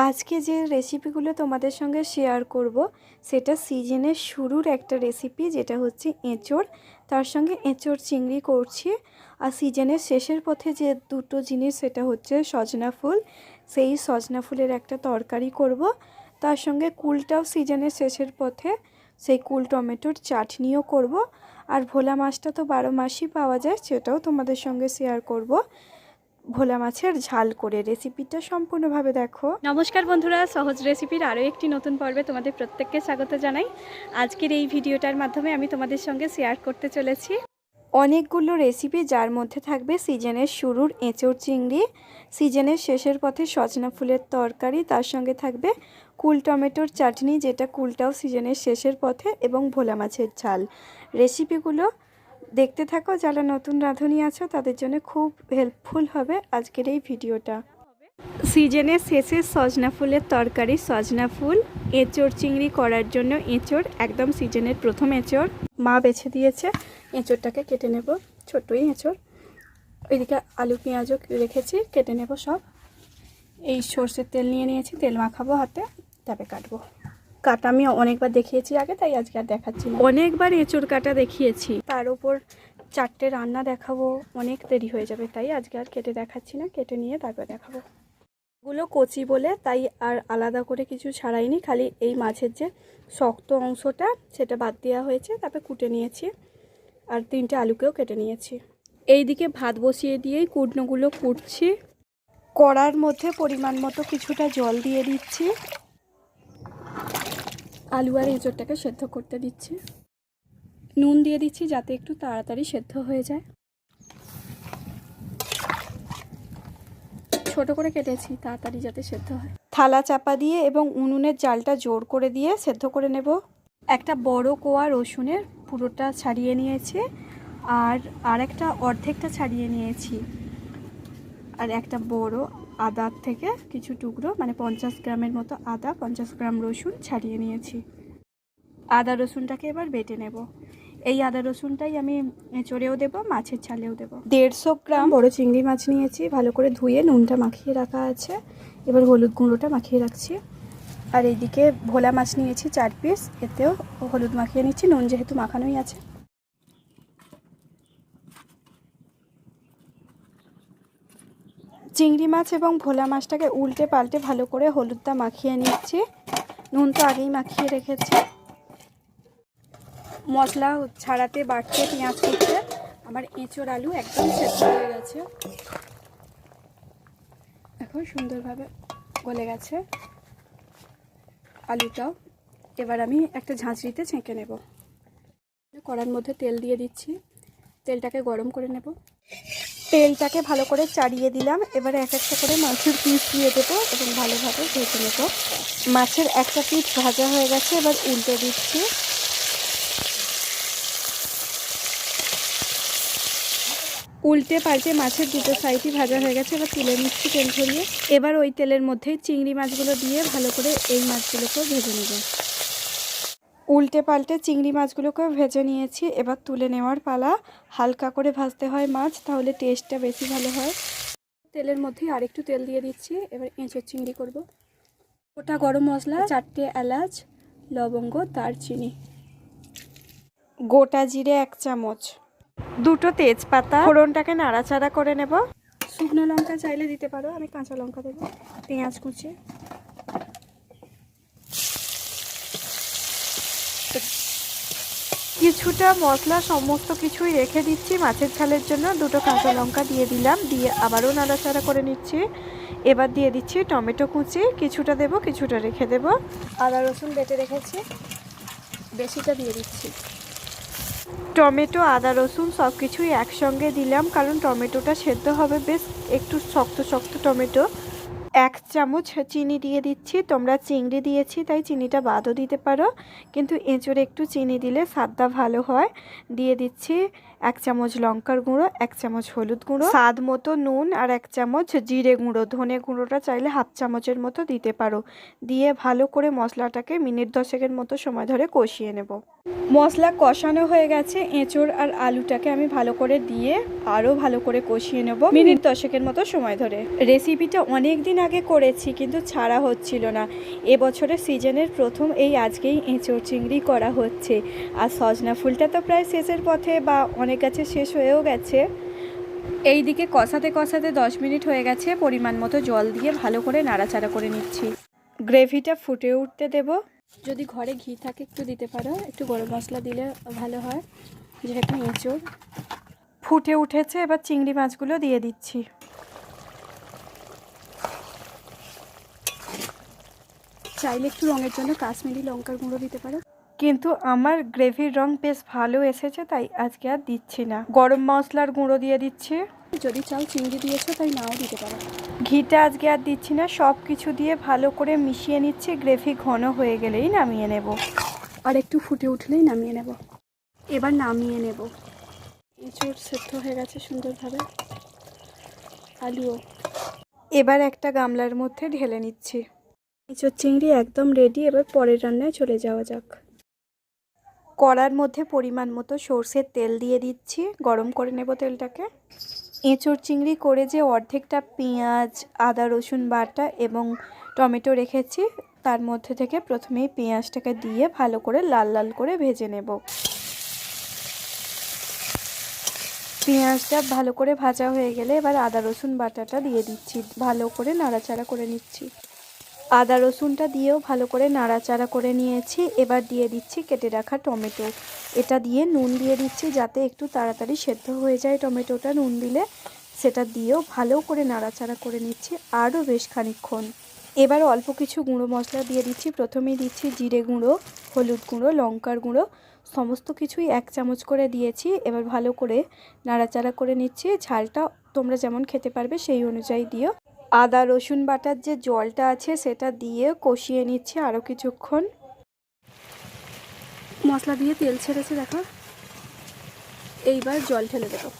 আজকে যে রেসিপিগুলো তোমাদের সঙ্গে শেয়ার করব, সেটা সিজনের শুরুর একটা রেসিপি যেটা হচ্ছে এঁচোড়। তার সঙ্গে এঁচোড় চিংড়ি করছি। আর সিজনের শেষের পথে যে দুটো জিনিস, সেটা হচ্ছে সজনা ফুল। সেই সজনা ফুলের একটা তরকারি করব। তার সঙ্গে কুলটাও সিজনের শেষের পথে। সেই কুল টমেটোর চাটনিও করব। আর ভোলা মাছটা তো বারো মাসই পাওয়া যায়, সেটাও তোমাদের সঙ্গে শেয়ার করব। ভোলা মাছের ঝাল করে রেসিপিটা সম্পূর্ণভাবে দেখো। নমস্কার বন্ধুরা সহজ রেসিপির আরও একটি নতুন পর্বে তোমাদের প্রত্যেককে স্বাগত জানাই। আজকের এই ভিডিওটার মাধ্যমে আমি তোমাদের সঙ্গে শেয়ার করতে চলেছি। অনেকগুলো রেসিপি যার মধ্যে থাকবে সিজনের শুরুর এঁচোড় চিংড়ি সিজনের শেষের পথে সজনা ফুলের তরকারি তার সঙ্গে থাকবে কুল টমেটোর চাটনি যেটা কুলটাও সিজনের শেষের পথে এবং ভোলা মাছের ঝাল। রেসিপিগুলো দেখতে থাকো, যারা নতুন রাঁধুনি আছো, তাদের জন্য খুব হেল্পফুল হবে আজকের এই ভিডিওটা। সিজনের শেষে সজনা ফুলের তরকারি, সজনা ফুল, এঁচোড় চিংড়ি করার জন্য এঁচোড়, একদম সিজনের প্রথম এঁচোড়। মা বেছে দিয়েছে, এঁচোড়টাকে কেটে নেব ছোট্টই এঁচোড়। ওইদিকে আলু, পেঁয়াজও রেখেছি, কেটে নেব সব। এই সর্ষের তেল নিয়ে নিয়েছি, তেল মাখাবো হাতে, তারপরে কাটবো। কাটা আমি অনেকবার দেখিয়েছি আগে তাই আজকে আর দেখাচ্ছি না। অনেকবার এঁচুর কাটা দেখিয়েছি। তার উপর চারটে রান্না দেখাবো অনেক দেরি হয়ে যাবে তাই আজকে আর কেটে দেখাচ্ছি না কেটে নিয়ে তারপর দেখাবো। গুলো কচি বলে তাই আর আলাদা করে কিছু ছাড়াইনি খালি এই মাছের যে শক্ত অংশটা সেটা বাদ দেওয়া হয়েছে তারপরে কুটে নিয়েছি আর তিনটে আলুকেও কেটে নিয়েছি। এই দিকে ভাত বসিয়ে দিয়েই কুটনোগুলো কুটছি। কড়ার মধ্যে পরিমাণ মতো কিছুটা জল দিয়ে দিচ্ছি। আলু আর এঁচোড়টাকে সেদ্ধ করতে দিচ্ছি। নুন দিয়ে দিচ্ছি যাতে একটু তাড়াতাড়ি সেদ্ধ হয়ে যায়। ছোট করে কেটেছি, তাড়াতাড়ি যাতে সেদ্ধ হয়। থালা চাপা দিয়ে এবং উনুনের জালটা জোর করে দিয়ে সেদ্ধ করে নেব। একটা বড় কোয়া রসুনের পুরোটা ছাড়িয়ে নিয়েছি আর আর একটা অর্ধেকটা ছাড়িয়ে নিয়েছি। আর একটা বড় আদার থেকে কিছু টুকরো মানে পঞ্চাশ গ্রামের মতো আদা, পঞ্চাশ গ্রাম রসুন ছাড়িয়ে নিয়েছি। আদা রসুনটাকে এবার বেটে নেব। এই আদা রসুনটাই আমি এঁচড়েও দেবো, মাছের ছালেও দেবো। দেড়শো গ্রাম বড় চিংড়ি মাছ নিয়েছি, ভালো করে ধুয়ে নুনটা মাখিয়ে রাখা আছে। এবার হলুদ গুঁড়োটা মাখিয়ে রাখছি। আর এইদিকে ভোলা মাছ নিয়েছি চার পিস এতেও হলুদ মাখিয়ে নিচ্ছি, নুন যেহেতু মাখানোই আছে। চিংড়ি মাছ এবং ভোলা মাছটাকে উল্টে পাল্টে ভালো করে হলুদটা মাখিয়ে নিচ্ছি। নুন তো আগেই মাখিয়ে রেখেছি। মশলা ছাড়াতে বাড়তে পেঁয়াজ কুচতে আমার এঁচোড় আলু একদম সেদ্ধ হয়ে গেছে। এখন সুন্দরভাবে গলে গেছে আলুটাও। এবার আমি একটা ঝাঁঝরিতে ছেঁকে নেব। কড়ার মধ্যে তেল দিয়ে দিচ্ছি। তেলটাকে গরম করে নেব। তেলটাকে ভালো করে চাড়িয়ে দিলাম। এবারে এক একটা করে মাছের পিস দিয়ে দেবো এবং ভালোভাবে ভেজে নেব। মাছের একটা পিস ভাজা হয়ে গেছে, এবার উল্টে দিচ্ছি। উল্টে পাল্টে মাছের দুটো সাইডই ভাজা হয়ে গেছে, এবার তুলে নিচ্ছি তেল ঝরিয়ে। এবার ওই তেলের মধ্যেই চিংড়ি মাছগুলো দিয়ে ভালো করে এই মাছগুলোকেও ভেজে নেব। উল্টে পাল্টে চিংড়ি মাছগুলোকেও ভেজে নিয়েছি। এবার তুলে নেওয়ার পালা। হালকা করে ভাজতে হয় মাছ, তাহলে টেস্টটা বেশি ভালো হয়। তেলের মধ্যেই আরেকটু তেল দিয়ে দিচ্ছি। এবার এঁচোর চিংড়ি করব। ওটা গরম মশলা, চারটে এলাচ, লবঙ্গ, দারচিনি। গোটা জিরে এক চামচ। দুটো তেজপাতা। ফোড়নটাকে নাড়াচাড়া করে নেব। শুকনো লঙ্কা চাইলে দিতে পারো। আমি কাঁচা লঙ্কা দেবো। পেঁয়াজ কুচি। কিছুটা মশলা, সমস্ত কিছুই রেখে দিচ্ছি। মাছের ঝালের জন্য দুটো কাঁচা লঙ্কা দিয়ে দিলাম। দিয়ে আবারও নাড়াচাড়া করে নিচ্ছি। এবার দিয়ে দিচ্ছি টমেটো কুচি। কিছুটা দেব, কিছুটা রেখে দেব। আদা, রসুন বেটে রেখেছি। বেশিটা দিয়ে দিচ্ছি। টমেটো, আদা, রসুন সব কিছুই একসঙ্গে দিলাম, কারণ টমেটোটা সেদ্ধ হবে। বেশ একটু শক্ত শক্ত টমেটো। এক চামচ চিনি দিয়ে দিচ্ছি। তোমরা চিংড়ি দিয়েছি, তাই চিনিটা বাদও দিতে পারো। কিন্তু এঁচড়ে একটু চিনি দিলে স্বাদটা ভালো হয়। দিয়ে দিচ্ছি এক চামচ লঙ্কার গুঁড়ো এক চামচ হলুদ গুঁড়ো স্বাদ মতো নুন আর এক চামচ জিরে গুঁড়ো। ধনে গুঁড়োটা চাইলে হাফ চামচের মতো দিতে পারো। দিয়ে ভালো করে মশলাটাকে মিনিট দশেকের মতো সময় ধরে কষিয়ে নেব। মশলা কষানো হয়ে গেছে। এঁচড় আর আলুটাকে আমি ভালো করে দিয়ে আরও ভালো করে কষিয়ে নেব মিনিট দশেকের মতো সময় ধরে। রেসিপিটা অনেক দিন আগে করেছি কিন্তু ছাড়া হচ্ছিল না। এবছরের সিজনের প্রথম এই আজকেই এঁচড় চিংড়ি করা হচ্ছে। আর সজনা ফুলটা তো প্রায় শেষের পথে বা অনেক গাছে শেষ হয়েও গেছে। এই দিকে কষাতে কষাতে দশ মিনিট হয়ে গেছে, পরিমাণ মতো জল দিয়ে ভালো করে নাড়াচাড়া করে নিচ্ছি। গ্রেভিটা ফুটে উঠতে দেব। যদি ঘরে ঘি থাকে একটু দিতে পারো, একটু গরম মশলা দিলে ভালো হয়, যেহেতু এঁচড়। ফুটে উঠেছে, এবার চিংড়ি মাছগুলো দিয়ে দিচ্ছি। চাইলে একটু রঙের জন্য কাশ্মীরি লঙ্কার গুঁড়ো দিতে পারো। কিন্তু আমার গ্রেভির রং বেশ ভালো এসেছে তাই আজকে আর দিচ্ছি না। গরম মশলার গুঁড়ো দিয়ে দিচ্ছি। যদি চাও চিংড়ি দিয়েছ তাই নাও দিতে পারো। ঘিটা আজকে আর দিচ্ছি না সব কিছু দিয়ে ভালো করে মিশিয়ে নিচ্ছি গ্রেভি ঘন হয়ে গেলেই নামিয়ে নেব। আর একটু ফুটে উঠলেই নামিয়ে নেব। এবার নামিয়ে নেব। এঁচড় সেদ্ধ হয়ে গেছে সুন্দরভাবে। আলুও। এবার একটা গামলার মধ্যে ঢেলে নিচ্ছি। এঁচড় চিংড়ি একদম রেডি এবার পরের রান্নায় চলে যাওয়া যাক। কড়ার মধ্যে পরিমাণ মতো সর্ষের তেল দিয়ে দিচ্ছি। গরম করে নেব তেলটাকে। এঁচড় চিংড়ি করে যে অর্ধেকটা পেঁয়াজ, আদা, রসুন বাটা এবং টমেটো রেখেছি, তার মধ্যে থেকে প্রথমেই পেঁয়াজটাকে দিয়ে ভালো করে লাল লাল করে ভেজে নেব। পেঁয়াজটা ভালো করে ভাজা হয়ে গেলে এবার আদা, রসুন বাটাটা দিয়ে দিচ্ছি। ভালো করে নাড়াচাড়া করে নিচ্ছি। আদা রসুনটা দিয়েও ভালো করে নাড়াচাড়া করে নিয়েছি। এবার দিয়ে দিচ্ছি কেটে রাখা টমেটো। এটা দিয়ে নুন দিয়ে দিচ্ছি যাতে একটু তাড়াতাড়ি সেদ্ধ হয়ে যায় টমেটোটা। নুন দিলে সেটা দিয়েও ভালো করে নাড়াচাড়া করে নিচ্ছি আরও বেশ খানিকক্ষণ। এবার অল্প কিছু গুঁড়ো মশলা দিয়ে দিচ্ছি। প্রথমেই দিচ্ছি জিরে গুঁড়ো, হলুদ গুঁড়ো, লঙ্কার গুঁড়ো। সমস্ত কিছুই এক চামচ করে দিয়েছি। এবার ভালো করে নাড়াচাড়া করে নিচ্ছি। ঝালটা তোমরা যেমন খেতে পারবে সেই অনুযায়ী দিও। আদা, রসুন বাটার যে জলটা আছে সেটা দিয়ে কষিয়ে নিচ্ছি আরও কিছুক্ষণ। মশলা দিয়ে তেল ছেড়েছে, দেখো। এইবার জল ঢেলে দেবো।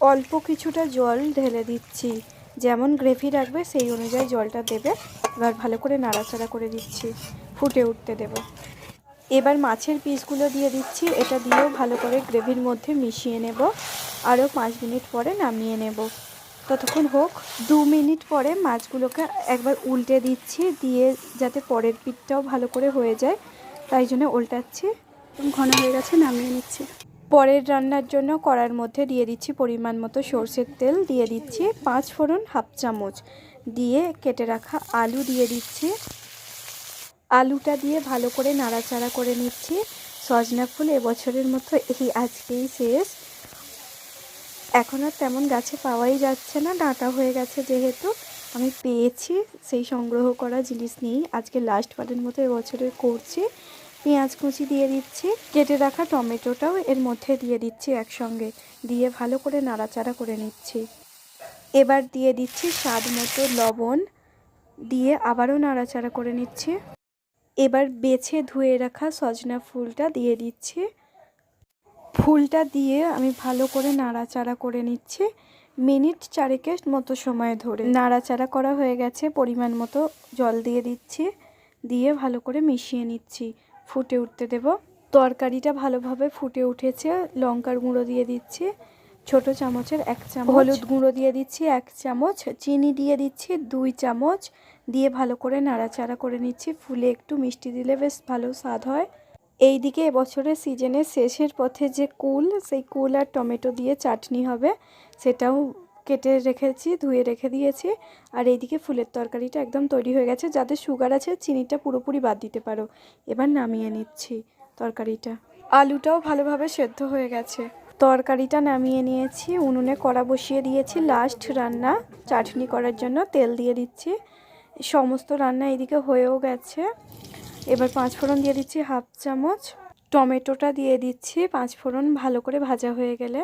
অল্প কিছুটা জল ঢেলে দিচ্ছি। যেমন গ্রেভি রাখবে সেই অনুযায়ী জলটা দেবে। এবার ভালো করে নাড়াচাড়া করে দিচ্ছি। ফুটে উঠতে দেব। এবার মাছের পিসগুলো দিয়ে দিচ্ছি। এটা দিয়েও ভালো করে গ্রেভির মধ্যে মিশিয়ে নেব। আরও পাঁচ মিনিট পরে নামিয়ে নেব। ততক্ষণ হোক, দু মিনিট পরে মাছগুলোকে একবার উল্টে দিচ্ছি, দিয়ে যাতে পরের পিঠটাও ভালো করে হয়ে যায়, তাই জন্য উল্টাচ্ছি। ঘন হয়ে গেছে, নামিয়ে নিচ্ছি। পরের রান্নার জন্য কড়ার মধ্যে দিয়ে দিচ্ছি পরিমাণ মতো সর্ষের তেল, দিয়ে দিচ্ছি পাঁচ ফোড়ন হাফ চামচ। দিয়ে কেটে রাখা আলু দিয়ে দিচ্ছি। আলুটা দিয়ে ভালো করে নাড়াচাড়া করে নিচ্ছি। সজনা ফুল এবছরের মতো এই আজকেই শেষ। এখন আর তেমন গাছে পাওয়াই যাচ্ছে না, ডাঁটা হয়ে গেছে যেহেতু। আমি পেয়েছি সেই সংগ্রহ করা জিনিস নিয়েই। আজকে লাস্ট বারের মতো এবছরের করছি। পেঁয়াজ কুচি দিয়ে দিচ্ছি। কেটে রাখা টমেটোটাও এর মধ্যে দিয়ে দিচ্ছি একসঙ্গে। দিয়ে ভালো করে নাড়াচাড়া করে নিচ্ছি। এবার দিয়ে দিচ্ছি স্বাদ মতো লবণ। দিয়ে আবারও নাড়াচাড়া করে নিচ্ছি। এবার বেছে ধুয়ে রাখা সজনা ফুলটা দিয়ে দিচ্ছি। ফুলটা দিয়ে আমি ভালো করে নাড়াচাড়া করে নিচ্ছি। মিনিট চারেকের মতো সময় ধরে। নাড়াচাড়া করা হয়ে গেছে, পরিমাণ মতো জল দিয়ে দিচ্ছি, দিয়ে ভালো করে মিশিয়ে নিচ্ছি। ফুটে উঠতে দেব। তরকারিটা ভালোভাবে ফুটে উঠেছে। লঙ্কার গুঁড়ো দিয়ে দিচ্ছি, ছোট চামচের এক চামচ। হলুদ গুঁড়ো দিয়ে দিচ্ছি এক চামচ। চিনি দিয়ে দিচ্ছি দুই চামচ। দিয়ে ভালো করে নাড়াচাড়া করে নিচ্ছি। ফুলে একটু মিষ্টি দিলে বেশ ভালো স্বাদ হয়। এইদিকে এবছরের সিজনের শেষের পথে যে কুল, সেই কুল আর টমেটো দিয়ে চাটনি হবে, সেটাও কেটে রেখেছি, ধুয়ে রেখে দিয়েছি। আর এইদিকে ফুলের তরকারিটা একদম তৈরি হয়ে গেছে। যাদের সুগার আছে, চিনিটা পুরোপুরি বাদ দিতে পারো। এবার নামিয়ে নিচ্ছি তরকারিটা। আলুটাও ভালোভাবে সেদ্ধ হয়ে গেছে। তরকারিটা নামিয়ে নিয়েছি, উনুনে কড়া বসিয়ে দিয়েছি। লাস্ট রান্না, চাটনি করার জন্য তেল দিয়ে দিচ্ছি। সমস্ত রান্না এদিকে হয়েও গেছে। এবার পাঁচ ফোড়ন দিয়ে দিচ্ছি হাফ চামচ। টমেটোটা দিয়ে দিচ্ছি পাঁচ ফোড়ন ভালো করে ভাজা হয়ে গেলে।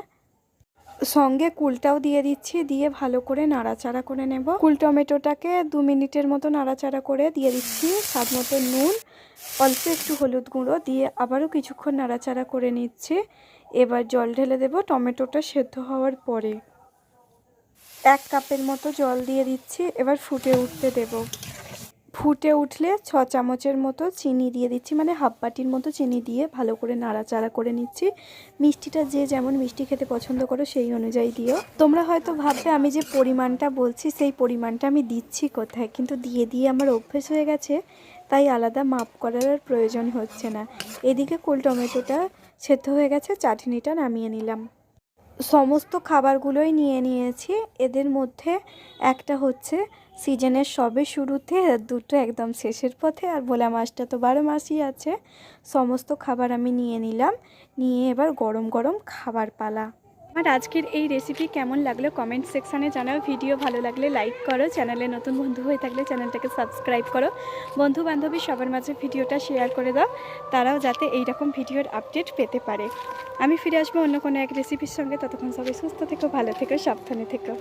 সঙ্গে কুলটাও দিয়ে দিচ্ছি, দিয়ে ভালো করে নাড়াচাড়া করে নেব। কুল টমেটোটাকে দু মিনিটের মতো নাড়াচাড়া করে দিয়ে দিচ্ছি স্বাদ মতো নুন। অল্প একটু হলুদ গুঁড়ো দিয়ে আবারও কিছুক্ষণ নাড়াচাড়া করে নিচ্ছি। এবার জল ঢেলে দেব টমেটোটা সেদ্ধ হওয়ার পরে। এক কাপের মতো জল দিয়ে দিচ্ছি, এবার ফুটে উঠতে দেব। ফুটে উঠলে ছ চামচের মতো চিনি দিয়ে দিচ্ছি মানে হাফ বাটির মতো চিনি দিয়ে ভালো করে নাড়াচাড়া করে নিচ্ছি। মিষ্টিটা যে যেমন মিষ্টি খেতে পছন্দ করো সেই অনুযায়ী দিও। তোমরা হয়তো ভাববে আমি যে পরিমাণটা বলছি সেই পরিমাণটা আমি দিচ্ছি কোথায়? কিন্তু দিয়ে দিয়ে আমার অভ্যেস হয়ে গেছে, তাই আলাদা মাপ করার আর প্রয়োজন হচ্ছে না। এদিকে কুল টমেটোটা সেদ্ধ হয়ে গেছে, চাটনিটা নামিয়ে নিলাম। সমস্ত খাবারগুলোই নিয়ে নিয়েছি। এদের মধ্যে একটা হচ্ছে সিজনের সবে শুরুতে দুটো একদম শেষের পথে, আর ভোলা মাছটা তো বারো মাসই আছে। সমস্ত খাবার আমি নিয়ে নিলাম, নিয়ে এবার গরম গরম খাবার পালা। আমার আজকের এই রেসিপি কেমন লাগল কমেন্ট সেকশানে জানাও। ভিডিও ভালো লাগলে লাইক করো চ্যানেলে নতুন বন্ধু হয়ে থাকলে চ্যানেলটাকে সাবস্ক্রাইব করো। বন্ধু বান্ধবী সবার মাঝে ভিডিওটা শেয়ার করে দাও, তারাও যাতে এই রকম ভিডিওর আপডেট পেতে পারে। আমি ফিরে আসব অন্য কোনো এক রেসিপির সঙ্গে। ততক্ষণ সবাই সুস্থ থেকো, ভালো থেকো, সাবধানে থেকো।